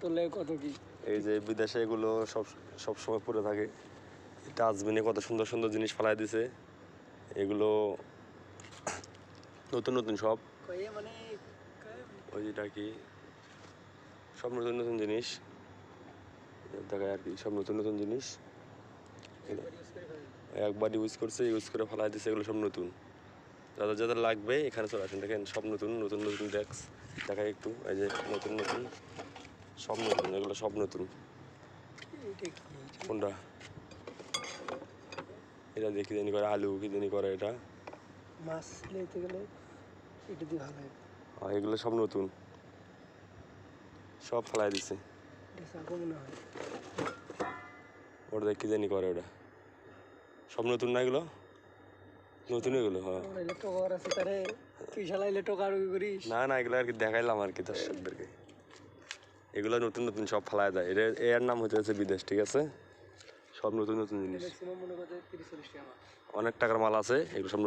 তোলে কত কি? এই যে বিদেশে এগুলো সব সব সময় পড়ে থাকে। ডাস্টবিনে কত সুন্দর সুন্দর জিনিস ফেলাই দিছে। এগুলো নতুন নতুন সব। মানে ওই যেটা কি? সব নতুন নতুন জিনিস। দেখায় আর কি সব নতুন নতুন জিনিস। একবার ইউজ করছে ইউজ করে ফেলাই দিছে এগুলো সব নতুন। যাদের যাদের লাগবে এখানে চলে আসেন। দেখেন সব নতুন নতুন নতুন ডেস্ক দেখায় একটু এই যে নতুন নতুন। সব নতুন এগুলো সব নতুন। কোনটা? এটা দেখি জানি করে আলু কি জানি করে এটা। মাছ লেতে গেলে এটা দিয়ে ভালো হয়। এগুলো সব নতুন। সব ফেলাই দিছে। ওটা কি জানি করে ওটা। সব নতুন না এগুলো? নতুন এগুলো হ্যাঁ। টোকার আছে তারে। তুই শালাইলে টোকার করিস। না না এগুলো আর কি দেখাইলাম আর কি দর্শকদেরকে। এগুলো নতুন নতুন সব ফেলায় দেয়। এটা এর নাম হচ্ছে বিদেশ ঠিক আছে? সব নতুন নতুন জিনিস। অনেক টাকার মাল আছে এগুলো সব নতুন